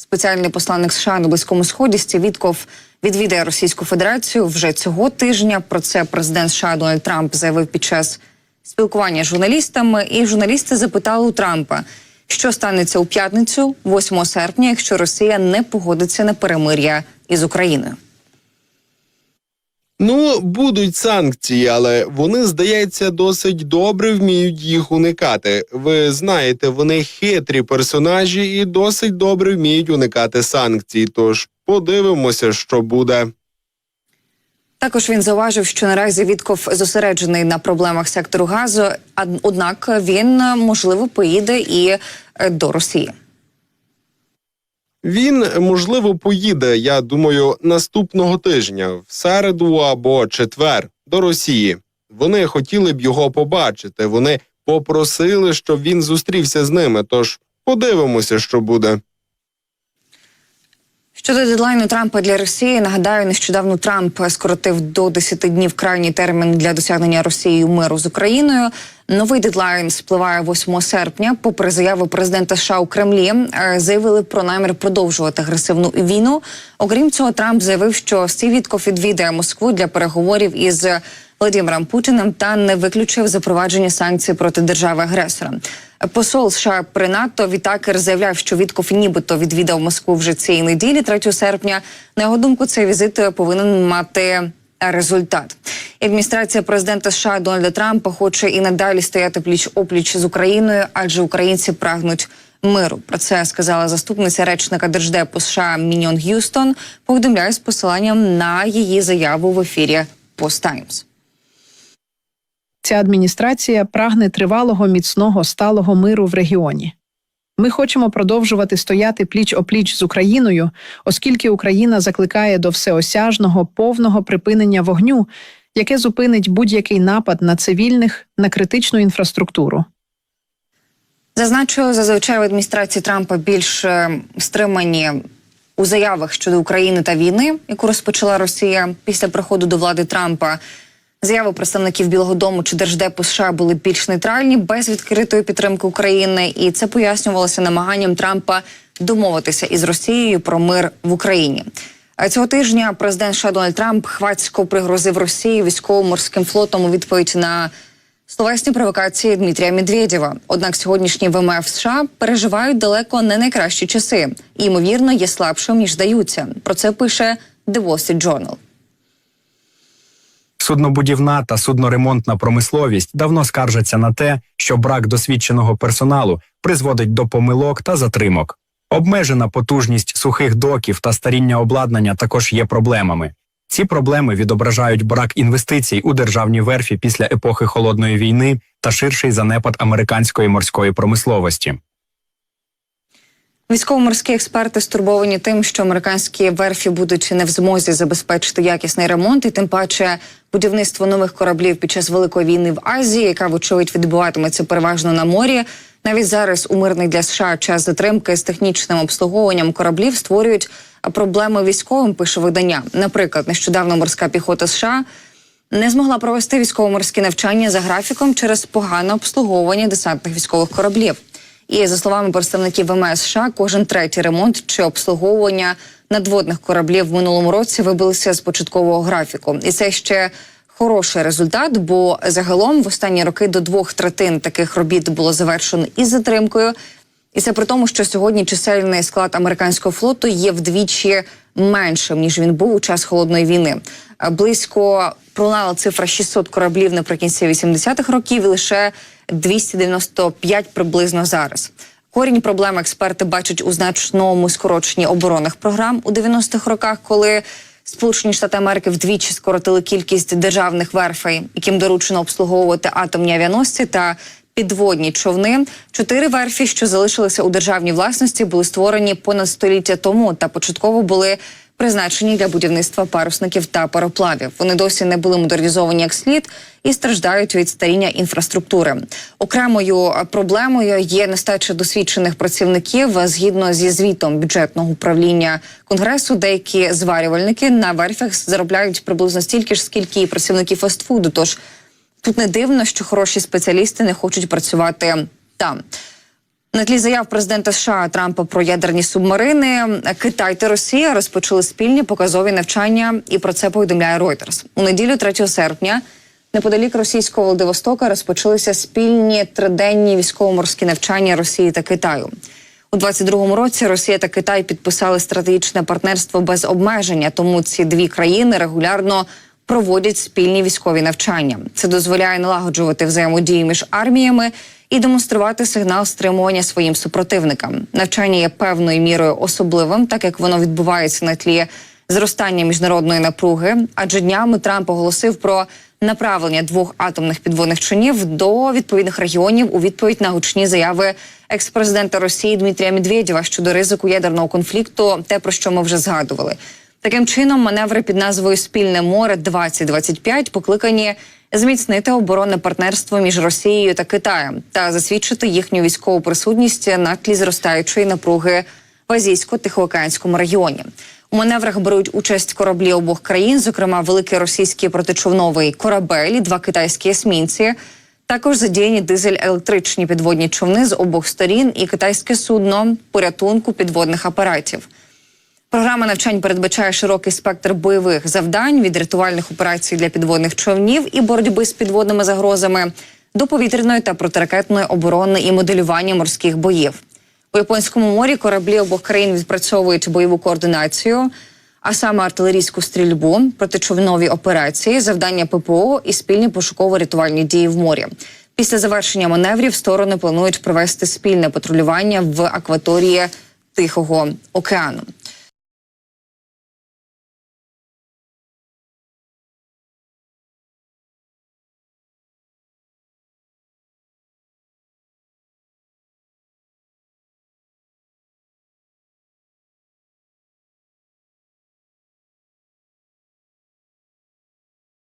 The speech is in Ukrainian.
Спеціальний посланник США на близькому сході Стів відвідає Російську Федерацію вже цього тижня. Про це президент США Дональд Трамп заявив під час спілкування з журналістами. І журналісти запитали у Трампа, що станеться у п'ятницю, 8 серпня, якщо Росія не погодиться на перемир'я із Україною. Ну, будуть санкції, але вони, здається, досить добре вміють їх уникати. Ви знаєте, вони хитрі персонажі і досить добре вміють уникати санкцій. Тож подивимося, що буде. Також він зауважив, що наразі Вітков зосереджений на проблемах сектору газу, однак він можливо поїде і е, до Росії. Він можливо поїде. Я думаю, наступного тижня, в середу або четвер, до Росії. Вони хотіли б його побачити. Вони попросили, щоб він зустрівся з ними. Тож подивимося, що буде. Щодо дедлайну Трампа для Росії, нагадаю, нещодавно Трамп скоротив до 10 днів крайній термін для досягнення Росією миру з Україною. Новий дедлайн спливає 8 серпня. Попри заяви президента США у Кремлі, е, заявили про намір продовжувати агресивну війну. Окрім цього, Трамп заявив, що Стів відвідає Москву для переговорів із Володимиром Путіним та не виключив запровадження санкцій проти держави агресора. Посол США при НАТО Вітакер заявляв, що Вітков нібито відвідав Москву вже цієї неділі, 3 серпня. На його думку, цей візит повинен мати результат. Адміністрація президента США Дональда Трампа хоче і надалі стояти пліч опліч з Україною, адже українці прагнуть миру. Про це сказала заступниця речника держдепу США Міньон Г'юстон. Повідомляє з посиланням на її заяву в ефірі Post Times. Ця адміністрація прагне тривалого, міцного, сталого миру в регіоні. Ми хочемо продовжувати стояти пліч опліч з Україною, оскільки Україна закликає до всеосяжного повного припинення вогню, яке зупинить будь-який напад на цивільних на критичну інфраструктуру. Зазначу, зазвичай в адміністрації Трампа більш е, стримані у заявах щодо України та війни, яку розпочала Росія після приходу до влади Трампа. Заяви представників Білого Дому чи Держдепу США були більш нейтральні, без відкритої підтримки України, і це пояснювалося намаганням Трампа домовитися із Росією про мир в Україні. А Цього тижня президент США Дональд Трамп хвацько пригрозив Росії військово-морським флотом у відповідь на словесні провокації Дмитрія Медведєва. Однак сьогоднішні ВМФ США переживають далеко не найкращі часи і ймовірно є слабшим ніж здаються. Про це пише The Wall Street Journal. Суднобудівна та судноремонтна промисловість давно скаржаться на те, що брак досвідченого персоналу призводить до помилок та затримок. Обмежена потужність сухих доків та старіння обладнання також є проблемами. Ці проблеми відображають брак інвестицій у державні верфі після епохи холодної війни та ширший занепад американської морської промисловості. Військово-морські експерти стурбовані тим, що американські верфі будуть не в змозі забезпечити якісний ремонт, і тим паче будівництво нових кораблів під час великої війни в Азії, яка вочевидь відбуватиметься переважно на морі. Навіть зараз у мирний для США час затримки з технічним обслуговуванням кораблів створюють проблеми військовим. Пише видання. Наприклад, нещодавно морська піхота США не змогла провести військово-морські навчання за графіком через погане обслуговування десантних військових кораблів. І за словами представників ВМС США, кожен третій ремонт чи обслуговування надводних кораблів в минулому році вибилися з початкового графіку, і це ще хороший результат. Бо загалом в останні роки до двох третин таких робіт було завершено із затримкою. І це при тому, що сьогодні чисельний склад американського флоту є вдвічі меншим ніж він був у час холодної війни. Близько пролунала цифра 600 кораблів наприкінці 80-х років, і лише 295 приблизно зараз. Корінь проблем експерти бачать у значному скороченні оборонних програм у 90-х роках, коли Сполучені Штати Америки вдвічі скоротили кількість державних верфей, яким доручено обслуговувати атомні авіаносці та підводні човни. Чотири верфі, що залишилися у державній власності, були створені понад століття тому та початково були призначені для будівництва парусників та пароплавів. Вони досі не були модернізовані як слід і страждають від старіння інфраструктури. Окремою проблемою є нестача досвідчених працівників. Згідно зі звітом бюджетного управління конгресу, деякі зварювальники на верфях заробляють приблизно стільки ж, скільки і працівники фастфуду. Тож тут не дивно, що хороші спеціалісти не хочуть працювати там. На тлі заяв президента США Трампа про ядерні субмарини Китай та Росія розпочали спільні показові навчання, і про це повідомляє Reuters. У неділю 3 серпня неподалік російського Владивостока розпочалися спільні триденні військово-морські навчання Росії та Китаю. У 22-му році Росія та Китай підписали стратегічне партнерство без обмеження, тому ці дві країни регулярно проводять спільні військові навчання. Це дозволяє налагоджувати взаємодію між арміями і демонструвати сигнал стримування своїм супротивникам. Навчання є певною мірою особливим, так як воно відбувається на тлі зростання міжнародної напруги. Адже днями Трамп оголосив про направлення двох атомних підводних чинів до відповідних регіонів у відповідь на гучні заяви екс-президента Росії Дмитрія Медведєва щодо ризику ядерного конфлікту, те про що ми вже згадували. Таким чином, маневри під назвою Спільне море 2025 покликані зміцнити оборонне партнерство між Росією та Китаєм та засвідчити їхню військову присутність на тлі зростаючої напруги в азійсько-тихоокеанському регіоні. У маневрах беруть участь кораблі обох країн, зокрема великий російський протичовновий корабель, два китайські есмінці. Також задіяні дизель-електричні підводні човни з обох сторін і китайське судно порятунку підводних апаратів. Програма навчань передбачає широкий спектр бойових завдань від рятувальних операцій для підводних човнів і боротьби з підводними загрозами до повітряної та протиракетної оборони і моделювання морських боїв. У японському морі кораблі обох країн відпрацьовують бойову координацію, а саме артилерійську стрільбу, протичовнові операції, завдання ППО і спільні пошуково-рятувальні дії в морі. Після завершення маневрів сторони планують провести спільне патрулювання в акваторії Тихого океану.